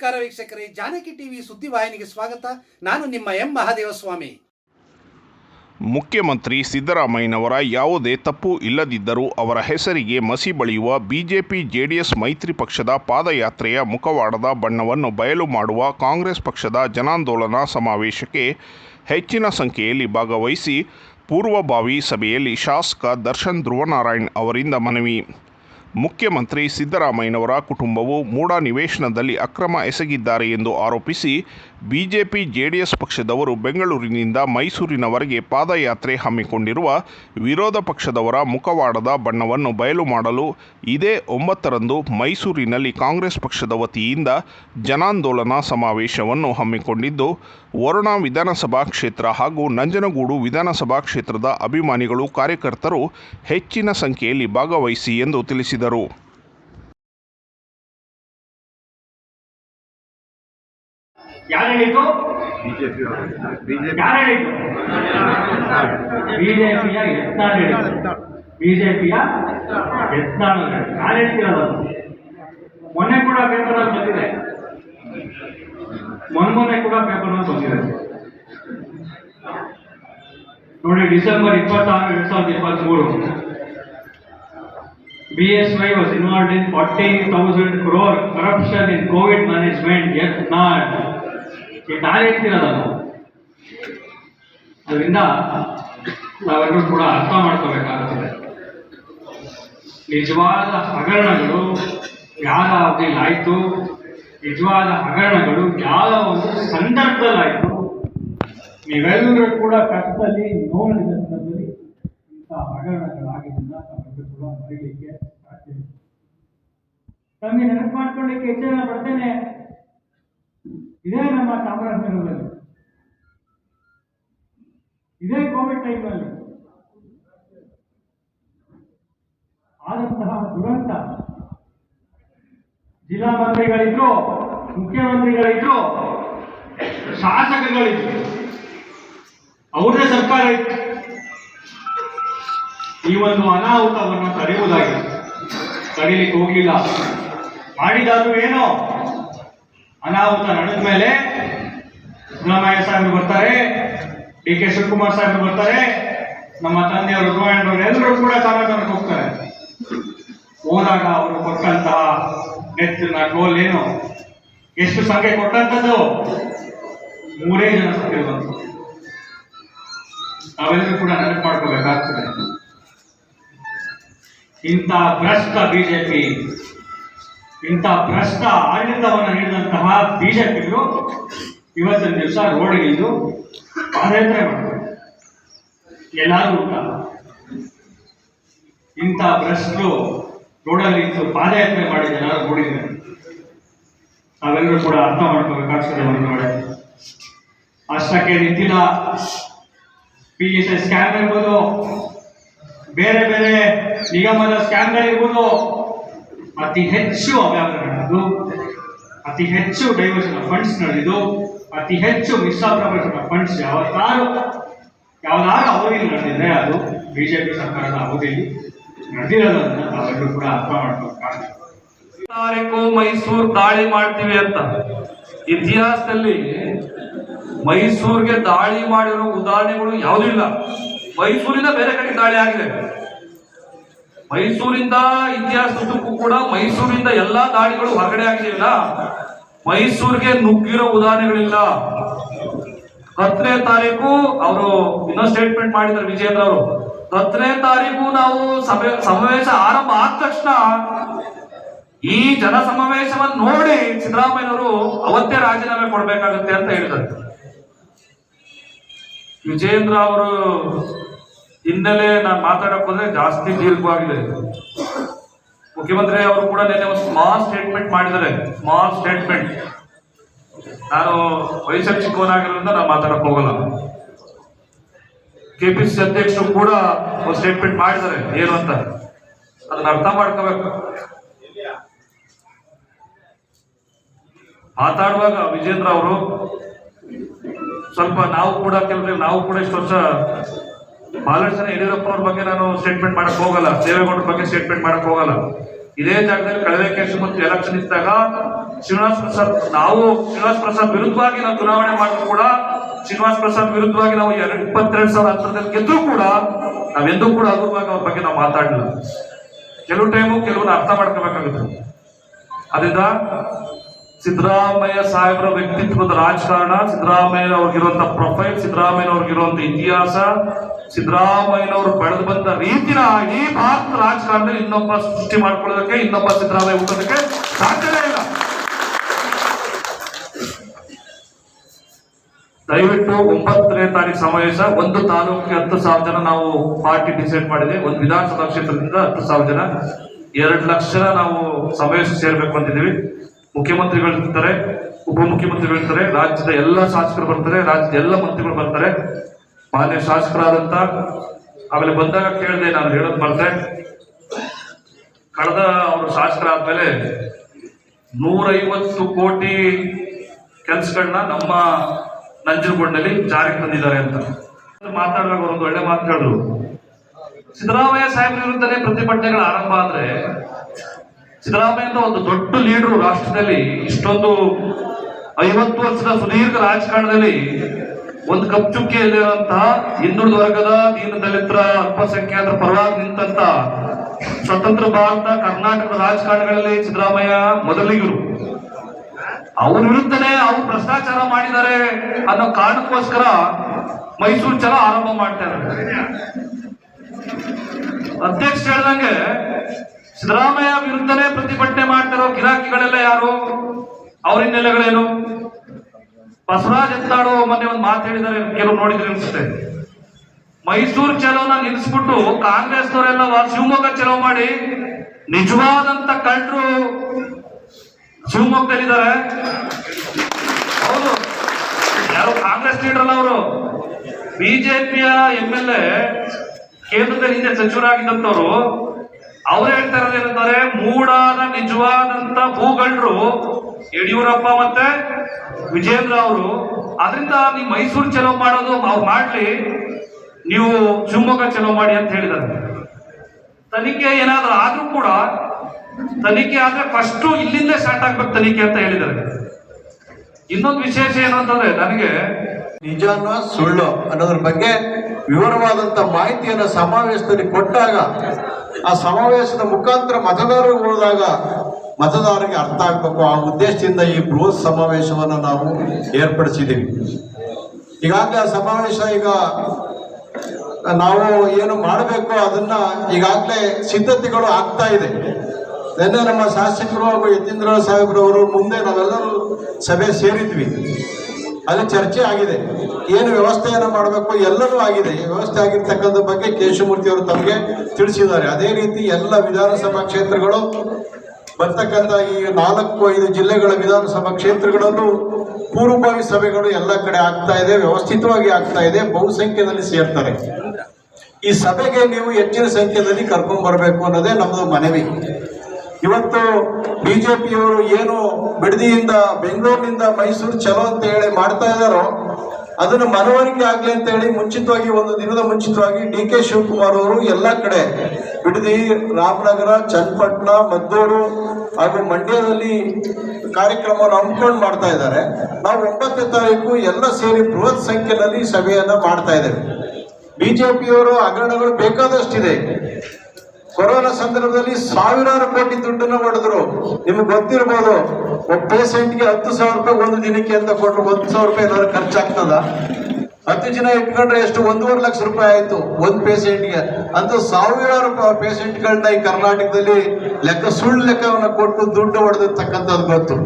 ನಮಸ್ಕಾರ ವೀಕ್ಷಕರೇ, ಜಾನಕಿ ಟಿವಿ ಸುದ್ದಿವಾಹಿನಿಗೆ ಸ್ವಾಗತ. ನಾನು ನಿಮ್ಮ ಎಂ ಮಹಾದೇವಸ್ವಾಮಿ. ಮುಖ್ಯಮಂತ್ರಿ ಸಿದ್ದರಾಮಯ್ಯನವರ ಯಾವುದೇ ತಪ್ಪು ಇಲ್ಲದಿದ್ದರೂ ಅವರ ಹೆಸರಿಗೆ ಮಸಿ ಬಳಿಯುವ ಬಿಜೆಪಿ ಜೆಡಿಎಸ್ ಮೈತ್ರಿ ಪಕ್ಷದ ಪಾದಯಾತ್ರೆಯ ಮುಖವಾಡದ ಬಣ್ಣವನ್ನು ಬಯಲು ಮಾಡುವ ಕಾಂಗ್ರೆಸ್ ಪಕ್ಷದ ಜನಾಂದೋಲನ ಸಮಾವೇಶಕ್ಕೆ ಹೆಚ್ಚಿನ ಸಂಖ್ಯೆಯಲ್ಲಿ ಭಾಗವಹಿಸಿ, ಪೂರ್ವಭಾವಿ ಸಭೆಯಲ್ಲಿ ಶಾಸಕ ದರ್ಶನ್ ಧ್ರುವನಾರಾಯಣ್ ಅವರಿಂದ ಮನವಿ. ಮುಖ್ಯಮಂತ್ರಿ ಸಿದ್ದರಾಮಯ್ಯನವರ ಕುಟುಂಬವು ಮೂಡ ನಿವೇಶನದಲ್ಲಿ ಅಕ್ರಮ ಎಸಗಿದ್ದಾರೆ ಎಂದು ಆರೋಪಿಸಿ ಬಿಜೆಪಿ ಜೆಡಿಎಸ್ ಪಕ್ಷದವರು ಬೆಂಗಳೂರಿನಿಂದ ಮೈಸೂರಿನವರೆಗೆ ಪಾದಯಾತ್ರೆ ಹಮ್ಮಿಕೊಂಡಿರುವ ವಿರೋಧ ಪಕ್ಷದವರ ಮುಖವಾಡದ ಬಣ್ಣವನ್ನು ಬಯಲು ಮಾಡಲು ಇದೇ ಒಂಬತ್ತರಂದು ಮೈಸೂರಿನಲ್ಲಿ ಕಾಂಗ್ರೆಸ್ ಪಕ್ಷದ ವತಿಯಿಂದ ಜನಾಂದೋಲನ ಸಮಾವೇಶವನ್ನು ಹಮ್ಮಿಕೊಂಡಿದ್ದು, ವರುಣ ವಿಧಾನಸಭಾ ಕ್ಷೇತ್ರ ಹಾಗೂ ನಂಜನಗೂಡು ವಿಧಾನಸಭಾ ಕ್ಷೇತ್ರದ ಅಭಿಮಾನಿಗಳು ಕಾರ್ಯಕರ್ತರು ಹೆಚ್ಚಿನ ಸಂಖ್ಯೆಯಲ್ಲಿ ಭಾಗವಹಿಸಿ ಎಂದು ತಿಳಿಸಿದರು. ಯಾರು ಹೇಳಿದ್ದು? BJP BJP. ಯಾರು ಹೇಳಿದ್ದು? ಬಿಜೆಪಿಯ ಯತ್ನಾಳ್ ಹೇಳಿದ್ದು. ಬಿಜೆಪಿಯ ಯತ್ನಾಳ್. ಯಾರು ಹೇಳ್ತಿರೋದು ಮೊನ್ನೆ ಕೂಡ ಪೇಪರ್ ಅಲ್ಲಿ ಬಂದಿದೆ. ಮೊನ್ನೆ ಮೊನ್ನೆ ಕೂಡ ಪೇಪರ್ ಅಲ್ಲಿ ಬಂದಿದೆ. ನೋಡಿ ಡಿಸೆಂಬರ್ ಇಪ್ಪತ್ತಾರು ಎರಡ್ ಸಾವಿರದ ಇಪ್ಪತ್ಮೂರು. BSY was involved in 40,000 crore corruption in COVID management, yet not. ಇದು ನಾನು ಅದರಿಂದ ನಾವೆಲ್ಲರೂ ಕೂಡ ಅರ್ಥ ಮಾಡ್ಕೋಬೇಕಾಗುತ್ತದೆ ನಿಜವಾದ ಹಗರಣಗಳು ಯಾರ ಅವಧಿಯಲ್ಲಿ ನಿಜವಾದ ಹಗರಣಗಳು ಯಾವ ಒಂದು ಸಂದರ್ಭದಲ್ಲಾಯ್ತು? ನೀವೆಲ್ಲರೂ ಕೂಡ ಕಷ್ಟದಲ್ಲಿ ನೋಡಿದ ಸಂದರ್ಭದಲ್ಲಿ ಇಂಥ ಹಗರಣಗಳಾಗಿದ್ದರಿಂದ ತಾವೆಲ್ಲರೂ ಕೂಡ ಮರೀಲಿಕ್ಕೆ ಸಾಧ್ಯ ನಮಗೆ ನೆನಪು ಮಾಡ್ಕೊಳ್ಳಿಕ್ಕೆ ಹೆಚ್ಚಿನ ಬರ್ತೇನೆ. ಇದೇ ನಮ್ಮ ಚಾಮರಾಜನಗರದಲ್ಲಿ ಇದೇ ಕೋವಿಡ್ ಟೈಮಲ್ಲಿ ಆದಂತಹ ದುರಂತ. ಜಿಲ್ಲಾ ಮಂತ್ರಿಗಳಿದ್ರು ಮುಖ್ಯಮಂತ್ರಿಗಳಿದ್ರು, ಶಾಸಕಗಳಿದ್ರು, ಅವ್ರದೇ ಸರ್ಕಾರ ಇತ್ತು. ಈ ಒಂದು ಅನಾಹುತವನ್ನು ತಡೆಯುವುದಾಗಿ ತಡೀಲಿಕ್ಕೆ ಹೋಗಿಲ್ಲ ಮಾಡಿದಾದ್ರೂ ಏನೋ ಅನಾಹುತ ನಡೆದ ಮೇಲೆ ಸಿದ್ದರಾಮಯ್ಯ ಸಾಹೇಬರು ಬರ್ತಾರೆ ಡಿ ಕೆ ಶಿವಕುಮಾರ್ ಸಾಹೇಬರು ಬರ್ತಾರೆ, ನಮ್ಮ ತಂದೆಯವರು ಗೋಯಣ್ಣವರು ಎಲ್ಲರೂ ಕೂಡ ಕಾರ್ಯಕ್ರಮಕ್ಕೆ ಹೋಗ್ತಾರೆ. ಹೋದಾಗ ಅವರು ಕೊಟ್ಟಂತಹ ನೆತ್ತಿನ ಟೋಲ್ ಏನು? ಎಷ್ಟು ಸಂಖ್ಯೆ ಕೊಟ್ಟಂಥದ್ದು? ಮೂರೇ ಜನ ಸಂಖ್ಯೆ ಬಂತು. ನಾವೆಲ್ಲರೂ ಕೂಡ ನೆನಪು ಮಾಡ್ಕೋಬೇಕಾಗ್ತದೆ. ಇಂಥ ಭ್ರಷ್ಟ ಬಿಜೆಪಿ ಇಂಥ ಭ್ರಷ್ಟ ಆಡಳಿತವನ್ನು ನೀಡಿದಂತಹ ಬಿಜೆಪಿಗಳು ಇವತ್ತಿನ ದಿವಸ ರೋಡ್ಗಿಳಿದು ಪಾದಯಾತ್ರೆ ಮಾಡ್ತಾರೆ ಎಲ್ಲರೂ ಊಟ ಇಂಥ ಭ್ರಷ್ಟರು ರೋಡಲ್ಲಿ ಇದ್ದು ಪಾದಯಾತ್ರೆ ಮಾಡಿ ಎಲ್ಲರೂ ನೋಡಿದ್ದಾರೆ ನಾವೆಲ್ಲರೂ ಕೂಡ ಅರ್ಥ ಮಾಡ್ಕೋಬೇಕಾಗ್ತದೆ ಕಡೆ ಅಷ್ಟಕ್ಕೆ ನಿಂತಿಲ್ಲ. ಪಿ ಎಸ್ ಐ ಸ್ಕ್ಯಾಮ್ ಇರ್ಬೋದು. ಬೇರೆ ಬೇರೆ ನಿಗಮದ ಸ್ಕ್ಯಾಮ್ಗಳಿರ್ಬೋದು ಅತಿ ಹೆಚ್ಚು ಅವ್ಯವಹಾರ ನಡೆದು ಅತಿ ಹೆಚ್ಚು ಡೈವರ್ಷನ್ ಆಫ್ ಫಂಡ್ಸ್ ನಡೆದು ಅತಿ ಹೆಚ್ಚು ಮಿಸ್ಅಪ್ರಪರೇಷನ್ ಆಫ್ ಫಂಡ್ಸ್ ಯಾವತ್ತಾರು, ಯಾವ್ದಾರು ಅವಧಿಯಲ್ಲಿ ನಡೆದಿದ್ರೆ ಅದು ಬಿಜೆಪಿ ಸರ್ಕಾರದ ಅವಧಿಯಲ್ಲಿ ನಡೆದಿರೋದನ್ನ ನಾವೆಲ್ಲರೂ ಕೂಡ ಅರ್ಥ ಮಾಡ್ಕೊಂಡು ಮೈಸೂರು ದಾಳಿ ಮಾಡ್ತೀವಿ ಅಂತ. ಇತಿಹಾಸದಲ್ಲಿ ಮೈಸೂರಿಗೆ ದಾಳಿ ಮಾಡಿರೋ ಉದಾಹರಣೆಗಳು ಯಾವುದೂ ಇಲ್ಲ. ಮೈಸೂರಿನ ಬೇರೆ ಕಡೆ ದಾಳಿ ಆಗಿದೆ. ಮೈಸೂರಿಂದ ಇತಿಹಾಸದಕ್ಕೂ ಕೂಡ ಮೈಸೂರಿಂದ ಎಲ್ಲಾ ದಾಳಿಗಳು ಹೊರಗಡೆ ಆಗಲಿಲ್ಲ ಮೈಸೂರಿಗೆ ನುಗ್ಗಿರೋ ಉದಾಹರಣೆಗಳಿಲ್ಲ. ಹತ್ತನೇ ತಾರೀಕು ಅವರು ಇನ್ನೊಂದು ಸ್ಟೇಟ್ಮೆಂಟ್ ಮಾಡಿದ್ರು ವಿಜೇಂದ್ರ ಅವರು. ಹತ್ತನೇ ತಾರೀಕು ನಾವು ಸಭೆ, ಸಮಾವೇಶ ಆರಂಭ ಆದ ತಕ್ಷಣ ಈ ಜನ ಸಮಾವೇಶವನ್ನು ನೋಡಿ ಸಿದ್ದರಾಮಯ್ಯನವರು ಅವತ್ತೇ ರಾಜೀನಾಮೆ ಕೊಡ್ಬೇಕಾಗುತ್ತೆ ಅಂತ ಹೇಳಿದ್ರು ವಿಜೇಂದ್ರ ಅವರು ಹಿನ್ನೆಲೆ ನಾನು ಮಾತಾಡಕ್ ಹೋದ್ರೆ ಜಾಸ್ತಿ ದೀರ್ಘವಾಗಿದೆ ಮುಖ್ಯಮಂತ್ರಿ ಅವರು ಕೂಡ ನಿನ್ನೆ ಒಂದು ಸ್ಮಾಲ್ ಸ್ಟೇಟ್ಮೆಂಟ್ ಮಾಡಿದ್ದಾರೆ. ಸ್ಮಾಲ್ ಸ್ಟೇಟ್ಮೆಂಟ್ ನಾನು ವಯಸ್ಸಲ್ಲಿ ಚಿಕ್ಕವನಾಗಿರೋದ್ರಿಂದ ನಾನು ಮಾತಾಡಕ್ ಹೋಗಲ್ಲ. ಕೆಪಿಸಿಸಿ ಅಧ್ಯಕ್ಷರು ಕೂಡ ಒಂದು ಸ್ಟೇಟ್ಮೆಂಟ್ ಮಾಡಿದ್ದಾರೆ. ಏನು ಅಂತ? ಅದನ್ನ ಅರ್ಥ ಮಾಡ್ಕೋಬೇಕು. ಮಾತಾಡುವಾಗ ವಿಜೇಂದ್ರ ಅವರು, ಸ್ವಲ್ಪ ನಾವು ಕೂಡ ಕೆಲವರಿಗೆ, ನಾವು ಕೂಡ ಇಷ್ಟು ವರ್ಷ ಬಹಳಷ್ಟು ಜನ ಯಡಿಯೂರಪ್ಪ ಅವ್ರ ಬಗ್ಗೆ ನಾನು ಸ್ಟೇಟ್ಮೆಂಟ್ ಮಾಡಕ್ ಹೋಗಲ್ಲ. ದೇವೇಗೌಡರ ಬಗ್ಗೆ ಸ್ಟೇಟ್ಮೆಂಟ್ ಮಾಡಕ್ ಹೋಗಲ್ಲ. ಇದೇ ಜಾಗದಲ್ಲಿ ಕಳೆದ ಕೇಶ್ ಮತ್ತು ಎಲೆಕ್ಷನ್ ಇದ್ದಾಗ ಶ್ರೀನಿವಾಸ್ ಪ್ರಸಾದ್, ನಾವು ಶ್ರೀನಿವಾಸ್ ಪ್ರಸಾದ್ ವಿರುದ್ಧವಾಗಿ ನಾವು ಚುನಾವಣೆ ಮಾಡಿದ್ರು ಕೂಡ, ಶ್ರೀನಿವಾಸ್ ಪ್ರಸಾದ್ ವಿರುದ್ಧವಾಗಿ ನಾವು ಎರಡು ಇಪ್ಪತ್ತೆರಡು ಸಾವಿರ ಹತ್ತರದಲ್ಲಿ ಗೆದ್ರೂ ಕೂಡ ನಾವೆಂದೂ ಕೂಡ ಹಗುರವಾಗಿ ಅವ್ರ ಬಗ್ಗೆ ನಾವು ಮಾತಾಡಲಿಲ್ಲ. ಕೆಲವು ಟೈಮು ಕೆಲವನ್ನ ಅರ್ಥ ಮಾಡ್ಕೋಬೇಕಾಗುತ್ತೆ. ಅದರಿಂದ ಸಿದ್ದರಾಮಯ್ಯ ಸಾಹೇಬರ ವ್ಯಕ್ತಿತ್ವದ ರಾಜಕಾರಣ ಸಿದ್ದರಾಮಯ್ಯ ಅವ್ರಿಗಿರುವಂತ ಪ್ರೊಫೈಲ್ ಸಿದ್ದರಾಮಯ್ಯ ಅವ್ರಿಗಿರುವಂತ ಇತಿಹಾಸ, ಸಿದ್ದರಾಮಯ್ಯನವರು ಬೆಳೆದು ಬಂದ ರೀತಿನ ಆಗಿ ಭಾರತ ರಾಜಕಾರಣದಲ್ಲಿ ಇನ್ನೊಬ್ಬ ಸೃಷ್ಟಿ ಮಾಡ್ಕೊಳ್ಳೋದಕ್ಕೆ, ಇನ್ನೊಬ್ಬ ಸಿದ್ದರಾಮಯ್ಯ ಹುಟ್ಟೋದಕ್ಕೆ ಸಾಧ್ಯವೇ ಇಲ್ಲ. ದಯವಿಟ್ಟು ಒಂಬತ್ತನೇ ತಾರೀಕು ಸಮಾವೇಶ, ಒಂದು ತಾಲೂಕಿಗೆ ಹತ್ತು ಸಾವಿರ ಜನ ನಾವು ಪಾರ್ಟಿ ಡಿಸೈಡ್ ಮಾಡಿದೆ ಒಂದು ವಿಧಾನಸಭಾ ಕ್ಷೇತ್ರದಿಂದ ಹತ್ತು ಸಾವಿರ ಜನ. ಎರಡು ಲಕ್ಷ ನಾವು ಸಮಾವೇಶ ಸೇರ್ಬೇಕು ಅಂತಿದ್ದೀವಿ. ಮುಖ್ಯಮಂತ್ರಿಗಳು ಇರ್ತಾರೆ ಉಪಮುಖ್ಯಮಂತ್ರಿಗಳು ಇರ್ತಾರೆ ರಾಜ್ಯದ ಎಲ್ಲ ಶಾಸಕರು ಬರ್ತಾರೆ, ರಾಜ್ಯದ ಎಲ್ಲ ಮಂತ್ರಿಗಳು ಬರ್ತಾರೆ. ಮಾನ್ಯ ಶಾಸಕರಾದಂತ, ಆಮೇಲೆ ಬಂದಾಗ ಕೇಳಿದೆ ನಾನು ಹೇಳೋದು ಮರ್ತೆ. ಕಳೆದ ಅವರು ಶಾಸಕರಾದ್ಮೇಲೆ ನೂರೈವತ್ತು ಕೋಟಿ ಕೆಲಸಗಳನ್ನ ನಮ್ಮ ನಂಜನಗೂಡಿನಲ್ಲಿ ಜಾರಿಗೆ ತಂದಿದ್ದಾರೆ ಅಂತ. ಮಾತಾಡುವಾಗ ಒಂದು ಒಳ್ಳೆ ಮಾತು ಹೇಳಿದ್ರು. ಸಿದ್ದರಾಮಯ್ಯ ಸಾಹೇಬ್ರ ವಿರುದ್ಧನೇ ಪ್ರತಿಭಟನೆಗಳ ಆರಂಭ ಆದ್ರೆ ಸಿದ್ದರಾಮಯ್ಯ ಒಂದು ದೊಡ್ಡ ಲೀಡರು ರಾಷ್ಟ್ರದಲ್ಲಿ ಇಷ್ಟೊಂದು ಐವತ್ತು ವರ್ಷದ ಸುದೀರ್ಘ ರಾಜಕಾರಣದಲ್ಲಿ ಒಂದು ಕಪ್ ಚುಕ್ಕಿಯಲ್ಲಿರುವಂತಹ ಹಿಂದುಳಿದ ವರ್ಗದ ದೀನ ದಲಿತರ ಅಲ್ಪಸಂಖ್ಯಾತರ ಪರವಾಗಿ ನಿಂತ ಸ್ವತಂತ್ರ ಭಾರತ, ಕರ್ನಾಟಕದ ರಾಜಕಾರಣಗಳಲ್ಲಿ ಸಿದ್ದರಾಮಯ್ಯ ಮೊದಲಿಗರು ಅವ್ರ ವಿರುದ್ಧನೇ ಅವ್ರು ಭ್ರಷ್ಟಾಚಾರ ಮಾಡಿದ್ದಾರೆ ಅನ್ನೋ ಕಾರಣಕ್ಕೋಸ್ಕರ ಮೈಸೂರು ಚಲ ಆರಂಭ ಮಾಡ್ತಾರೆ ಅಧ್ಯಕ್ಷ ಹೇಳ್ದಂಗೆ ಸಿದ್ದರಾಮಯ್ಯ ವಿರುದ್ಧನೇ ಪ್ರತಿಭಟನೆ ಮಾಡ್ತಿರೋ ಗಿರಾಕಿಗಳೆಲ್ಲ ಯಾರು? ಅವ್ರ ಹಿನ್ನೆಲೆಗಳೇನು? ಬಸವರಾಜ್ ಎತ್ತಾಡೋ ಮೊನ್ನೆ ಒಂದು ಮಾತು ಹೇಳಿದ್ದಾರೆ ಕೆಲವು ನೋಡಿದ್ರೆ ಅನ್ಸುತ್ತೆ. ಮೈಸೂರು ಚಲೋನ ನಿಲ್ಲಿಸ್ಬಿಟ್ಟು ಕಾಂಗ್ರೆಸ್ನವರೆಲ್ಲ ಶಿವಮೊಗ್ಗ ಚಲೋ ಮಾಡಿ ನಿಜವಾದಂತ ಕಳ್ಳರು ಶಿವಮೊಗ್ಗದಲ್ಲಿದ್ದಾರೆ. ಹೌದು. ಯಾರು ಕಾಂಗ್ರೆಸ್ ಲೀಡರ್ ಅಲ್ಲ ಅವರು? ಬಿಜೆಪಿಯ ಎಂ ಎಲ್ ಎ ಕೇಂದ್ರದಲ್ಲಿ ಹಿಂದೆ ಸಚಿವರಾಗಿದ್ದಂತವ್ರು ಅವ್ರು ಹೇಳ್ತಾ ಏನಂತಾರೆ ಮೂಡಾದ ನಿಜವಾದಂತ ಭೂಗಳ್ರು ಯಡಿಯೂರಪ್ಪ ಮತ್ತೆ ವಿಜೇಂದ್ರ ಅವರು. ಅದರಿಂದ ನೀವು ಮೈಸೂರು ಚಲೋ ಮಾಡೋದು ಅವ್ರು ಮಾಡ್ಲಿ, ನೀವು ಶಿವಮೊಗ್ಗ ಚಲೋ ಮಾಡಿ ಅಂತ ಹೇಳಿದ್ದಾರೆ ತನಿಖೆ ಏನಾದ್ರೂ ಆದ್ರೂ ಕೂಡ, ತನಿಖೆ ಆದ್ರೆ ಫಸ್ಟ್ ಇಲ್ಲಿಂದ ಸ್ಟಾರ್ಟ್ ಆಗ್ಬೇಕು ತನಿಖೆ ಅಂತ ಹೇಳಿದ್ದಾರೆ ಇನ್ನೊಂದು ವಿಶೇಷ ಏನು ಅಂತಂದ್ರೆ ನನಗೆ ನಿಜಾನ ಸುಳ್ಳು ಅನ್ನೋದ್ರ ಬಗ್ಗೆ ವಿವರವಾದಂತ ಮಾಹಿತಿಯನ್ನು ಸಮಾವೇಶದಲ್ಲಿ ಕೊಟ್ಟಾಗ ಆ ಸಮಾವೇಶದ ಮುಖಾಂತರ ಮತದಾರರು ಹೋದಾಗ ಮತದಾರರಿಗೆ ಅರ್ಥ ಆಗ್ಬೇಕು. ಆ ಉದ್ದೇಶದಿಂದ ಈ ಬೃಹತ್ ಸಮಾವೇಶವನ್ನು ನಾವು ಏರ್ಪಡಿಸಿದ್ದೀವಿ. ಈಗಾಗಲೇ ಆ ಸಮಾವೇಶ ಈಗ ನಾವು ಏನು ಮಾಡಬೇಕು ಅದನ್ನ ಈಗಾಗಲೇ ಸಿದ್ಧತೆಗಳು ಆಗ್ತಾ ಇದೆ. ನಿನ್ನೆ ನಮ್ಮ ಶಾಸಕರು ಹಾಗೂ ಯತೀಂದ್ರ ಸಾಹೇಬ್ರವರು ಮುಂದೆ ನಾವೆಲ್ಲರೂ ಸಭೆ ಸೇರಿದ್ವಿ. ಅಲ್ಲಿ ಚರ್ಚೆ ಆಗಿದೆ. ಏನು ವ್ಯವಸ್ಥೆಯನ್ನು ಮಾಡಬೇಕು? ಎಲ್ಲರೂ ಆಗಿದೆ. ವ್ಯವಸ್ಥೆ ಆಗಿರ್ತಕ್ಕಂಥ ಬಗ್ಗೆ ಕೇಶವಮೂರ್ತಿ ಅವರು ತಮಗೆ ತಿಳಿಸಿದ್ದಾರೆ. ಅದೇ ರೀತಿ ಎಲ್ಲ ವಿಧಾನಸಭಾ ಕ್ಷೇತ್ರಗಳು, ಬರ್ತಕ್ಕಂಥ ಈ ನಾಲ್ಕು, ಐದು ಜಿಲ್ಲೆಗಳ ವಿಧಾನಸಭಾ ಕ್ಷೇತ್ರಗಳಲ್ಲೂ ಪೂರ್ವಭಾವಿ ಸಭೆಗಳು ಎಲ್ಲ ಕಡೆ ಆಗ್ತಾ ಇದೆ, ವ್ಯವಸ್ಥಿತವಾಗಿ ಆಗ್ತಾ ಇದೆ, ಬಹುಸಂಖ್ಯೆಯಲ್ಲಿ ಸೇರ್ತಾರೆ. ಈ ಸಭೆಗೆ ನೀವು ಹೆಚ್ಚಿನ ಸಂಖ್ಯೆಯಲ್ಲಿ ಕರ್ಕೊಂಡು ಬರಬೇಕು ಅನ್ನೋದೇ ನಮ್ಮದು ಮನವಿ. ಇವತ್ತು ಬಿಜೆಪಿಯವರು ಏನು ಬಿಡದಿಯಿಂದ ಬೆಂಗಳೂರಿನಿಂದ ಮೈಸೂರು ಚಲೋ ಅಂತ ಹೇಳಿ ಮಾಡ್ತಾ ಇದ್ದಾರೋ, ಅದನ್ನು ಮನವರಿಕೆ ಆಗ್ಲಿ ಅಂತ ಹೇಳಿ ಮುಂಚಿತವಾಗಿ ಒಂದು ದಿನದ ಮುಂಚಿತವಾಗಿ ಡಿ ಕೆ ಶಿವಕುಮಾರ್ ಅವರು ಎಲ್ಲ ಕಡೆ ಬಿಡದಿ, ರಾಮನಗರ, ಚನ್ನಪಟ್ಟಣ, ಮದ್ದೂರು ಹಾಗೂ ಮಂಡ್ಯದಲ್ಲಿ ಕಾರ್ಯಕ್ರಮವನ್ನು ಹಮ್ಮಿಕೊಂಡು ಮಾಡ್ತಾ ಇದ್ದಾರೆ. ನಾವು ಒಂಬತ್ತನೇ ತಾರೀಕು ಎಲ್ಲ ಸೇರಿ ಬೃಹತ್ ಸಂಖ್ಯೆಯಲ್ಲಿ ಸಭೆಯನ್ನು ಮಾಡ್ತಾ ಇದ್ದೇವೆ. ಬಿಜೆಪಿಯವರು ಹಗರಣಗಳು ಬೇಕಾದಷ್ಟಿದೆ. ಕೊರೋನಾ ಸಂದರ್ಭದಲ್ಲಿ ಸಾವಿರಾರು ಕೋಟಿ ದುಡ್ಡನ್ನು ಹೊಡೆದ್ರು. ನಿಮ್ಗೆ ಗೊತ್ತಿರ್ಬೋದು, ಒಬ್ಬ ಪೇಷಂಟ್ಗೆ ಹತ್ತು ಸಾವಿರ ರೂಪಾಯಿ ಒಂದು ದಿನಕ್ಕೆ ಅಂತ ಕೊಟ್ಟರು ಒಂದು ಸಾವಿರ ರೂಪಾಯಿ ಏನಾದ್ರು ಖರ್ಚಾಗ್ತದ? ಹತ್ತು ಜನ ಇಟ್ಕೊಂಡ್ರೆ ಎಷ್ಟು? ಒಂದೂವರೆ ಲಕ್ಷ ರೂಪಾಯಿ ಆಯ್ತು ಒಂದು ಪೇಷಂಟ್ಗೆ. ಅಂತ ಸಾವಿರಾರು ಪೇಷಂಟ್ಗಳನ್ನ ಈ ಕರ್ನಾಟಕದಲ್ಲಿ ಲೆಕ್ಕ, ಸುಳ್ಳು ಲೆಕ್ಕವನ್ನ ಕೊಟ್ಟು ದುಡ್ಡು ಹೊಡೆದಿರ್ತಕ್ಕಂಥದ್ದು ಗೊತ್ತು.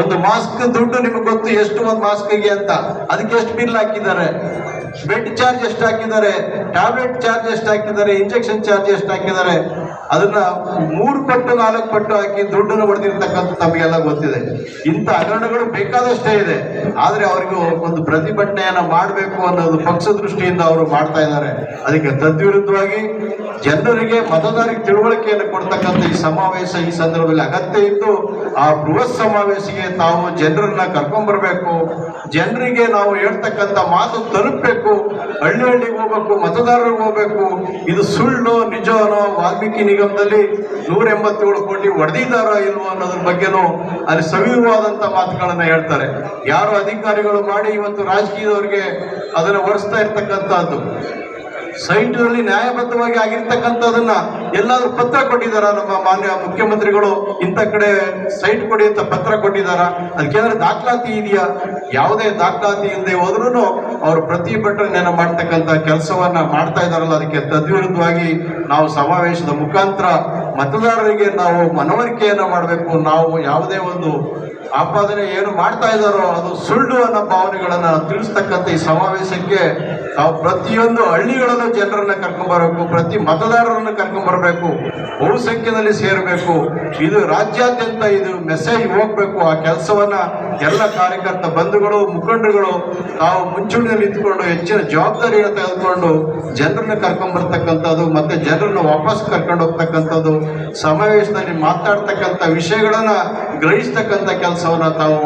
ಒಂದು ಮಾಸ್ಕ್ ದುಡ್ಡು ನಿಮಗೆ ಗೊತ್ತು, ಎಷ್ಟು ಒಂದು ಮಾಸ್ಕ್ಗೆ ಅಂತ. ಅದಕ್ಕೆ ಎಷ್ಟು ಬಿಲ್ ಹಾಕಿದ್ದಾರೆ? ಬೆಡ್ ಚಾರ್ಜ್ ಎಷ್ಟು ಹಾಕಿದ್ದಾರೆ? ಟ್ಯಾಬ್ಲೆಟ್ ಚಾರ್ಜ್ ಎಷ್ಟು ಹಾಕಿದ್ದಾರೆ? ಇಂಜೆಕ್ಷನ್ ಚಾರ್ಜ್ ಎಷ್ಟು ಹಾಕಿದ್ದಾರೆ? ಅದನ್ನ ಮೂರು ಪಟ್ಟು, ನಾಲ್ಕು ಪಟ್ಟು ಹಾಕಿ ದುಡ್ಡನ್ನು ಹೊಡೆದಿರ್ತಕ್ಕಂಥ ತಮಗೆಲ್ಲ ಗೊತ್ತಿದೆ. ಇಂಥ ಹಗರಣಗಳು ಬೇಕಾದಷ್ಟೇ ಇದೆ. ಆದ್ರೆ ಅವರಿಗೆ ಒಂದು ಪ್ರತಿಭಟನೆಯನ್ನ ಮಾಡಬೇಕು ಅನ್ನೋದು ಪಕ್ಷ ದೃಷ್ಟಿಯಿಂದ ಅವರು ಮಾಡ್ತಾ ಇದ್ದಾರೆ. ಅದಕ್ಕೆ ತದ್ವಿರುದ್ಧವಾಗಿ ಜನರಿಗೆ, ಮತದಾರರಿಗೆ ತಿಳುವಳಿಕೆಯನ್ನು ಕೊಡ್ತಕ್ಕಂಥ ಈ ಸಮಾವೇಶ ಈ ಸಂದರ್ಭದಲ್ಲಿ ಅಗತ್ಯ ಇದ್ದು, ಆ ಬೃಹತ್ ಸಮಾವೇಶಕ್ಕೆ ತಾವು ಜನರನ್ನ ಕರ್ಕೊಂಡ್ಬರ್ಬೇಕು ಜನರಿಗೆ ನಾವು ಹೇಳ್ತಕ್ಕಂಥ ಮಾತು ತಲುಪಬೇಕು. ಹಳ್ಳಿ ಹಳ್ಳಿಗೆ ಹೋಗ್ಬೇಕು, ಮತದಾರರಿಗೆ ಹೋಗ್ಬೇಕು. ಇದು ಸುಳ್ಳು ನಿಜ ಅನ್ನೋ ವಾಲ್ಮೀಕಿ ನಿಗಮದಲ್ಲಿ ನೂರ ಎಂಬತ್ತೇಳು ಕೋಟಿ ಒಡೆದಿದ್ದಾರ ಇಲ್ವೋ ಅನ್ನೋದ್ರ ಬಗ್ಗೆನೂ ಅಲ್ಲಿ ಸವಿವಾದಂತ ಮಾತುಗಳನ್ನ ಹೇಳ್ತಾರೆ. ಯಾರು ಅಧಿಕಾರಿಗಳು ಮಾಡಿ ಇವತ್ತು ರಾಜಕೀಯದವ್ರಿಗೆ ಅದನ್ನ ಒರೆಸ್ತಾ ಇರ್ತಕ್ಕಂಥದ್ದು ಸೈಟ್ನಲ್ಲಿ ನ್ಯಾಯಬದ್ಧವಾಗಿ ಆಗಿರ್ತಕ್ಕಂಥದನ್ನ ಎಲ್ಲಾದ್ರೂ ಪತ್ರ ಕೊಟ್ಟಿದಾರ. ನಮ್ಮ ಮಾನ್ಯ ಮುಖ್ಯಮಂತ್ರಿಗಳು ಇಂಥ ಕಡೆ ಸೈಟ್ ಕೊಡಿ ಅಂತ ಪತ್ರ ಕೊಟ್ಟಿದಾರ. ಅದಕ್ಕೇನಾದ್ರೆ ದಾಖಲಾತಿ ಇದೆಯಾ? ಯಾವುದೇ ದಾಖಲಾತಿ ಇಲ್ಲದೆ ಹೋದ್ರೂ ಅವರು ಪ್ರತಿಭಟನೆಯನ್ನ ಮಾಡ್ತಕ್ಕಂಥ ಕೆಲಸವನ್ನ ಮಾಡ್ತಾ ಇದಾರಲ್ಲ. ಅದಕ್ಕೆ ತದ್ವಿರುದ್ಧವಾಗಿ ನಾವು ಸಮಾವೇಶದ ಮುಖಾಂತರ ಮತದಾರರಿಗೆ ನಾವು ಮನವರಿಕೆಯನ್ನ ಮಾಡಬೇಕು. ನಾವು ಯಾವುದೇ ಒಂದು ಆಪಾದನೆ ಏನು ಮಾಡ್ತಾ ಇದ್ದಾರೋ ಅದು ಸುಳ್ಳು ಅನ್ನೋ ಭಾವನೆಗಳನ್ನ ತಿಳಿಸ್ತಕ್ಕಂಥ ಈ ಸಮಾವೇಶಕ್ಕೆ ನಾವು ಪ್ರತಿಯೊಂದು ಹಳ್ಳಿಗಳನ್ನು ಜನರನ್ನ ಕರ್ಕೊಂಡ್ಬರ್ಬೇಕು ಪ್ರತಿ ಮತದಾರರನ್ನು ಕರ್ಕೊಂಡ್ಬರಬೇಕು ಬಹುಸಂಖ್ಯೆಯಲ್ಲಿ ಸೇರಬೇಕು. ಇದು ರಾಜ್ಯಾದ್ಯಂತ ಇದು ಮೆಸೇಜ್ ಹೋಗ್ಬೇಕು. ಆ ಕೆಲಸವನ್ನ ಎಲ್ಲ ಕಾರ್ಯಕರ್ತ ಬಂಧುಗಳು, ಮುಖಂಡರುಗಳು ತಾವು ಮುಂಚೂಣಿಯಲ್ಲಿ ನಿಂತ್ಕೊಂಡು, ಹೆಚ್ಚಿನ ಜವಾಬ್ದಾರಿಯನ್ನು ತೆಗೆದುಕೊಂಡು ಜನರನ್ನ ಕರ್ಕೊಂಡ್ಬರ್ತಕ್ಕಂಥದ್ದು ಮತ್ತೆ ಜನರನ್ನು ವಾಪಸ್ ಕರ್ಕೊಂಡು ಹೋಗ್ತಕ್ಕಂಥದ್ದು, ಸಮಾವೇಶದಲ್ಲಿ ಮಾತಾಡ್ತಕ್ಕಂಥ ವಿಷಯಗಳನ್ನ ಗ್ರಹಿಸ್ತಕ್ಕಂಥ ಕೆಲಸವನ್ನ ತಾವು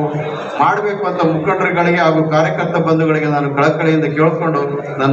ಮಾಡಬೇಕು ಅಂತ ಮುಖಂಡರುಗಳಿಗೆ ಹಾಗೂ ಕಾರ್ಯಕರ್ತ ಬಂಧುಗಳಿಗೆ ನಾನು ಕಳಕಳಿಯಿಂದ ಕೇಳಿಕೊಂಡು ನನ್ನ